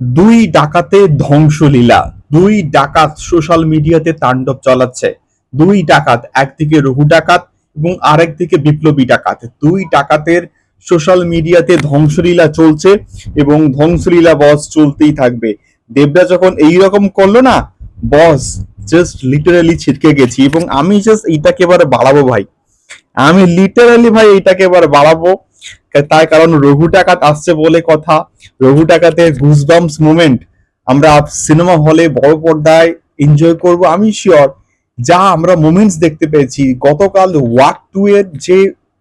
দুই ডাকাতে ধ্বংসলীলা, দুই ডাকাত সোশ্যাল মিডিয়াতে তাণ্ডব চালাচ্ছে, দুই ডাকাত, একদিকে রঘু ডাকাত এবং আরেকদিকে বিপ্লবী ডাকাত। দুই ডাকাতের সোশ্যাল মিডিয়াতে ধ্বংসলীলা চলছে এবং ধ্বংসলীলা বস চলতেই থাকবে। দেবদা যখন এই রকম করল না, বস জাস্ট লিটারালি ছিটকে গেছি এবং আমি জাস্ট এইটাকে এবারে বাড়াবো ভাই। আমি লিটারালি ভাই এইটাকে এবার বাড়াবো। তার কারণ রঘু টাকাত আসছে বলে কথা। রঘু টাকাতে গুজবাম্পস মুমেন্ট আমরা সিনেমা হলে বড় পর্দায় এনজয় করব, আমি শিওর যা আমরা মোমেন্টস দেখতে পেয়েছি, গতকাল ওয়াক টু এর যে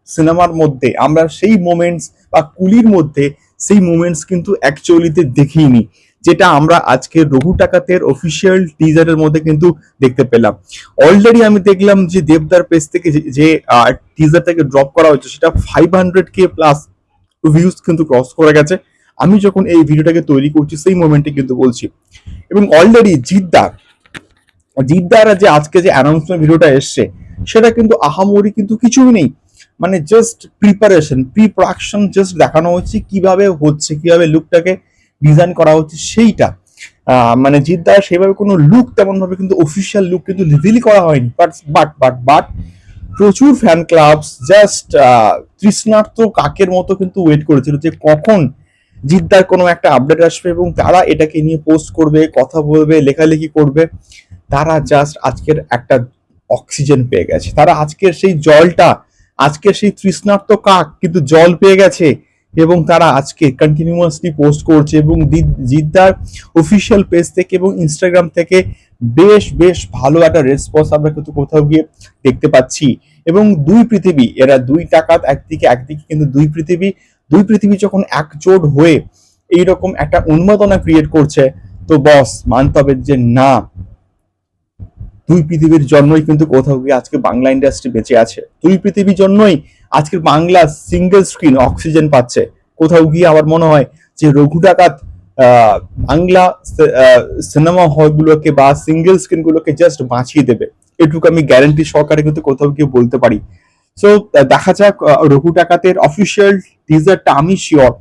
সিনেমার মধ্যে, আমরা সেই মোমেন্টস বা কুলির মধ্যে সেই মোমেন্টস কিন্তু অ্যাকচুয়ালিতে দেখিনি। যেটা আমরা আজকে রঘু টাকাতের অফিসিয়াল টিজারের মধ্যে কিন্তু দেখতে পেলাম। অলরেডি আমি দেখলাম যে দেবদার পেজ থেকে যে- টিজারটাকে ড্রপ করা হয়েছে, সেটা five hundred K plus views কিন্তু ক্রস করে গেছে। আমি যখন এই ভিডিওটাকে তৈরি করছি, সেই মোমেন্টে কিন্তু বলছি। এবং অলরেডি জিদ্দার জিদ্দার যে আজকে যে অ্যানাউন্সমেন্ট ভিডিওটা এসছে, সেটা কিন্তু আহামরি কিন্তু কিছুই নেই। মানে just preparation pre production just দেখানো হচ্ছে, কীভাবে হচ্ছে, কীভাবে লুকটাকে ডিজাইন করা হচ্ছে সেইটা। মানে জিদ্দার সেভাবে কোনো লুক তেমন ভাবে কিন্তু অফিসিয়াল লুক কিন্তু রিভিল করা হয়নি। বাট বাট বাট বাট প্রচুর ফ্যান ক্লাবস জাস্ট তৃষ্ণার্ত কাকের মতো কিন্তু ওয়েট করেছিল যে কখন জিদ্দার কোনো একটা আপডেট আসবে এবং তারা এটাকে নিয়ে পোস্ট করবে, কথা বলবে, লেখালেখি করবে। তারা জাস্ট আজকের একটা অক্সিজেন পেয়ে গেছে। তারা আজকের সেই জলটা, আজকের সেই তৃষ্ণার্ত কাক কিন্তু জল পেয়ে গেছে। এবং তারা আজকে কন্টিনিউয়াসলি পোস্ট করছে এবং জিদ্দার অফিসিয়াল পেজ থেকে এবং ইনস্টাগ্রাম থেকে বেশ বেশ ভালো একটা রেসপন্স আমরা কিন্তু কোথাও গিয়ে দেখতে পাচ্ছি। এবং দুই পৃথিবী, এরা দুই টাকাত একদিকে একদিকে কিন্তু দুই পৃথিবী। দুই পৃথিবী যখন একজোট হয়ে এইরকম একটা উন্মাদনা ক্রিয়েট করছে, তো বস মানতে হবে যে না, দুই পৃথিবীর জন্যই কিন্তু কোথাও গিয়ে আজকে বাংলা ইন্ডাস্ট্রি বেঁচে আছে। দুই পৃথিবীর জন্যই আজকের বাংলা সিঙ্গেল স্ক্রিন অক্সিজেন পাচ্ছে। কোথাও গিয়ে আমার মনে হয় যে রঘু ডাকাত বাংলা সিনেমা হলগুলোকে বা সিঙ্গেল স্ক্রিন গুলোকে জাস্ট বাঁচিয়ে দেবে। এটুকু আমি গ্যারান্টি সহকারে কিন্তু কোথাও গিয়ে বলতে পারি। সো দেখা যাক রঘু ডাকাতের অফিসিয়াল টিজারটা আমি শিওর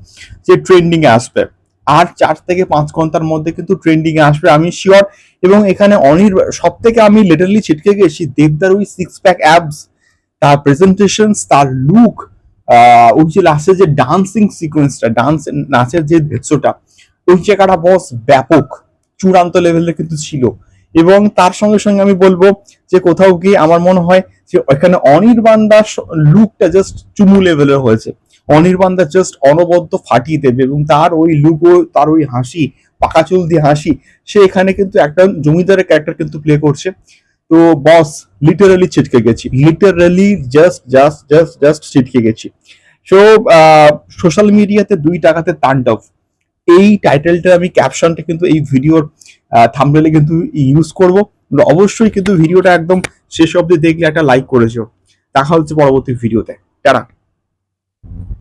যে ট্রেন্ডিং এ আসবে। আর চার থেকে পাঁচ ঘণ্টার মধ্যে কিন্তু ট্রেন্ডিং এ আসবে, আমি শিওর এবং এখানে অনির সব থেকে আমি লিটারলি ছিটকে গেছি দেবদার ওই সিক্স প্যাক অ্যাবস তার প্রেজেন্টেশন তার লুক ওই যে লাস্টে যে ডান্সিং সিকোয়েন্সটা ডান্স নাচের যে দৃশ্যটা, ওই জায়গাটা বস ব্যাপক, চূড়ান্ত লেভেলে কিন্তু ছিল। এবং তার সঙ্গে সঙ্গে আমি বলব যে কোথাও গিয়ে আমার মনে হয় যে এখানে অনির্বাণ অনির্বাণদার লুকটা জাস্ট চুমু লেভেলের হয়েছে। অনির্বাণদা জাস্ট অনবদ্য ফাটিয়ে দেবে এবং তার ওই লুক ও, তার ওই হাসি, পাকা চুল দিয়ে হাসি, সে এখানে কিন্তু একটা জমিদারের ক্যারেক্টার কিন্তু প্লে করছে। তো বস লিটারালি ছিটকে গেছি। Literally just just just just ছিটকে গেছি। সো সোশ্যাল মিডিয়াতে দুই টাকাতে তাণ্ডব। এই টাইটেলটা আমি ক্যাপশনটা কিন্তু এই ভিডিওর থাম্বনেলে কিন্তু ইউজ করব। অবশ্যই কিন্তু ভিডিওটা একদম শেষ অবধি দেখলে একটা লাইক করেছ। দেখা হচ্ছে পরবর্তী ভিডিওতে টাটা।